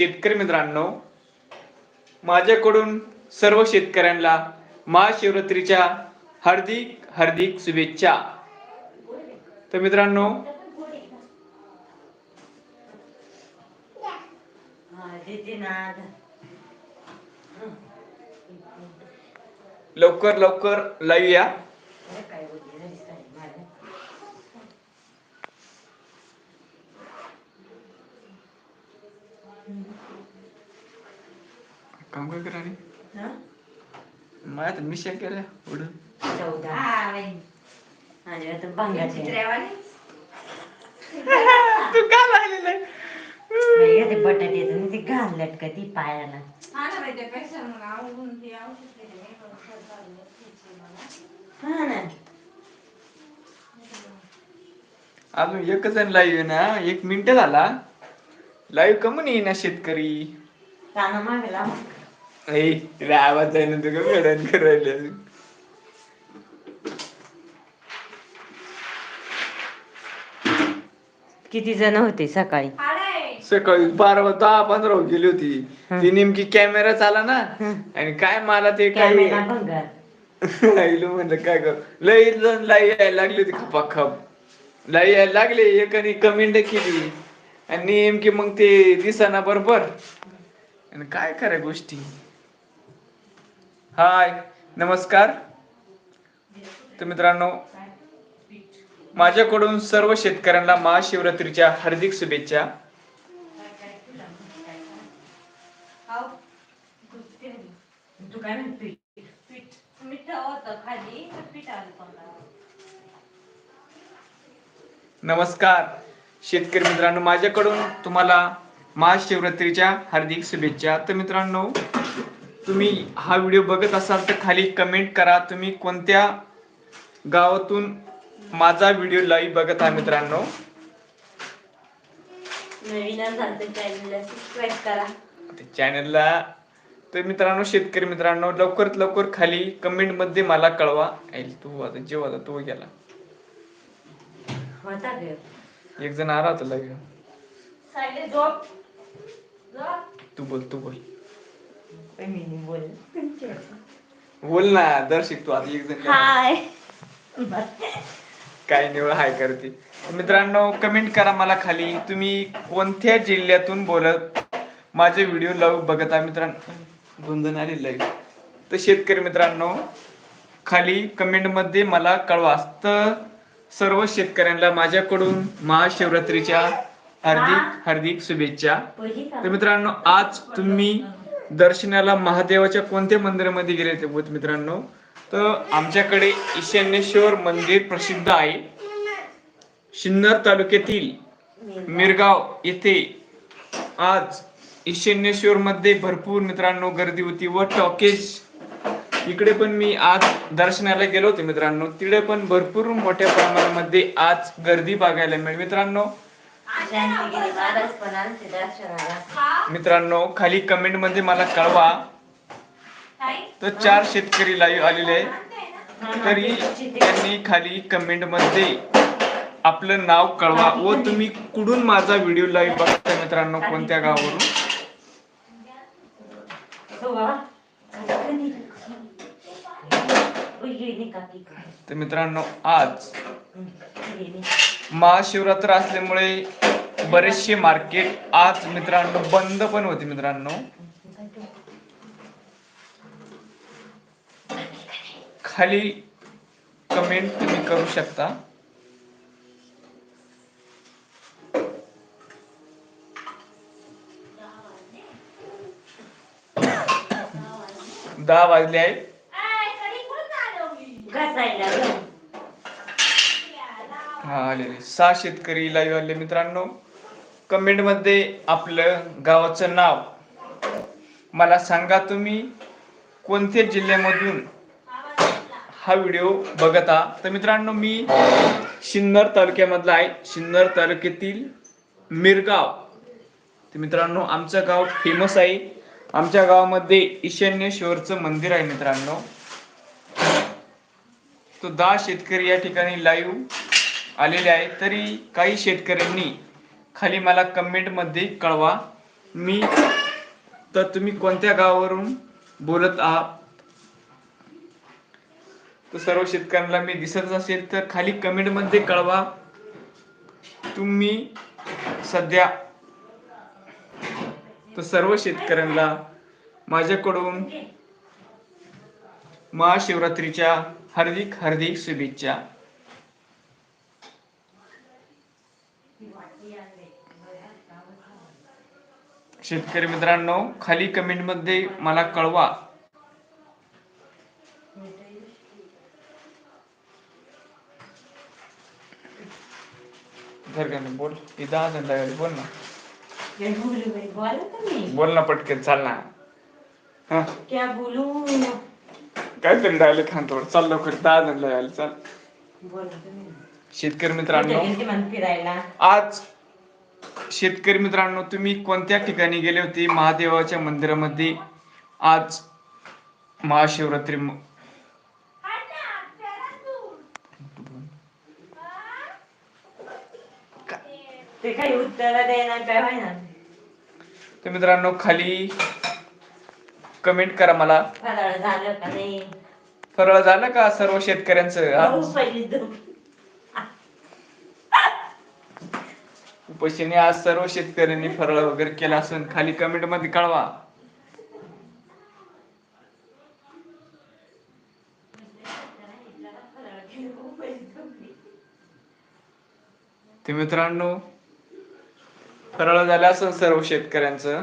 शेतकरी मित्रांनो माझ्याकडून सर्व शेतकऱ्यांना महाशिवरात्रीच्या हार्दिक हार्दिक शुभेच्छा. तर मित्रांनो लवकर लवकर लाईव्ह या काम काय करा माझ्या तर मिशा केल्या उडून. तू का लागलेलं आहे? बटाटे घालत कधी पायाला? हा ना अजून एकच जण लाईव्ह आहे ना एक मिनिट झाला. लाईव्ह कमून येईना शेतकरी? काना आवाज आहे ना तुझं करायला किती जण होते सकाळी? सकाळी बारा दहा पंधरा गेली होती. ती नेमकी कॅमेरा चाला ना. आणि काय मला ते काय कॅमेरा भंगार आईलो म्हणलं काय कर? लई जण लाई यायला लागली होती खपाखप. लाई यायला लागले एकाने कमेंट केली. आणि नेमकी मग ते दिसाना बरोबर. आणि काय कराय गोष्टी? हाय नमस्कार. तर मित्रांनो माझ्याकडून सर्व शेतकऱ्यांना महाशिवरात्रीच्या हार्दिक शुभेच्छा. नमस्कार. शेतकरी मित्रांनो माझ्याकडून तुम्हाला महाशिवरात्रीच्या हार्दिक शुभेच्छा. तर मित्रांनो तुम्ही हा व्हिडिओ बघत असाल तर खाली कमेंट करा. तुम्ही कोणत्या गावातून माझा व्हिडिओ लाईव्ह बघत आहे मित्रांनो? चॅनलला तर मित्रांनो शेतकरी मित्रांनो लवकरात लवकर खाली कमेंटमध्ये मला कळवा. तू आता जेव्हा तू गेला. एक जण आला होता लाईव्ह तू बोल तू बोल. मी नाही बोल. बोल ना दर्शिक तू आता एक जण. हाय. काय निवड हाय करते. मित्रांनो कमेंट करा मला खाली. तुम्ही कोणत्या जिल्ह्यातून बोलत माझे व्हिडिओ लाईव्ह बघत आहे मित्रांनो दोन जण आले लाईव्ह तर शेतकरी मित्रांनो खाली कमेंटमध्ये मला कळवा. तर सर्व शेतकऱ्यांना माझ्याकडून महाशिवरात्रीच्या हार्दिक हार्दिक शुभेच्छा. तर मित्रांनो आज तुम्ही दर्शनाला महादेवाच्या कोणत्या मंदिरामध्ये गेले ते बोध मित्रांनो? तर आमच्याकडे ईशान्येश्वर मंदिर प्रसिद्ध आहे. सिन्नर तालुक्यातील मिरगाव येथे आज ईशान्येश्वर मध्ये भरपूर मित्रांनो गर्दी होती व टॉकेज इकडे पण मी आज दर्शनाला गेलो होते मित्रांनो. तिकडे पण भरपूर मोठ्या प्रमाणामध्ये आज गर्दी बघायला मिळेल. मित्रांनो मित्रांनो खाली कमेंटमध्ये मला कळवा. तर चार शेतकरी लाईव्ह आलेले आहेत. तरी त्यांनी खाली कमेंटमध्ये आपलं नाव कळवा व तुम्ही कुठून माझा व्हिडिओ लाईव्ह बघता मित्रांनो कोणत्या गावावरून? तर मित्रांनो आज महाशिवरात्र असल्यामुळे बरेचसे मार्केट आज मित्रांनो बंद पण होते मित्रांनो. खाली कमेंट तुम्ही करू शकता. दहा वाजले आहेत. हा आलेले सहा शेतकरी लाईव्ह आले मित्रांनो. कमेंटमध्ये आपलं गावाचं नाव. मला सांगा तुम्ही कोणत्या जिल्ह्यामधून हा व्हिडिओ बघता? तर मित्रांनो मी सिन्नर तालुक्यामधला आहे. सिन्नर तालुक्यातील मिरगाव. तर मित्रांनो आमचं गाव फेमस आहे. आमच्या गावामध्ये ईशान्येश्वरचं मंदिर आहे मित्रांनो. तो दहा शेतकरी या ठिकाणी लाईव्ह आलेले आहे. तरी काही शेतकऱ्यांनी खाली मला कमेंटमध्ये कळवा. मी तर तुम्ही कोणत्या गावावरून बोलत आहात? तर सर्व शेतकऱ्यांना मी दिसत असेल तर खाली कमेंटमध्ये कळवा. तुम्ही सध्या तर सर्व शेतकऱ्यांना माझ्याकडून महाशिवरात्रीच्या हार्दिक हार्दिक शुभेच्छा. शेतकरी मित्रांनो खाली कमेंटमध्ये मला कळवा. बोल. इथं आज बोल ना. बोलू नहीं ना पटकन चाल ना. हा? क्या बोलू? काहीतरी डायलेक्ट खान थोडं. चाल लवकर दहा जण लागले चाल. नहीं शेतकरी मित्रांनो फिरायला. आज शेतकरी मित्रांनो तुम्ही कोणत्या ठिकाणी गेले होते? महादेवाच्या मंदिरामध्ये. आज महाशिवरात्री म- ते काही उत्तर द्यायला काय व्हायना तर मित्रांनो खाली कमेंट करा मला. फराळ झालं का नाही? फरळ झालं का सर्व शेतकऱ्यांचं? पहिली उपाशीने आज सर्व शेतकऱ्यांनी फरळ वगैरे केला असेल खाली कमेंटमध्ये कळवा. ते मित्रांनो फराळ झालं असेल सर्व शेतकऱ्यांचं.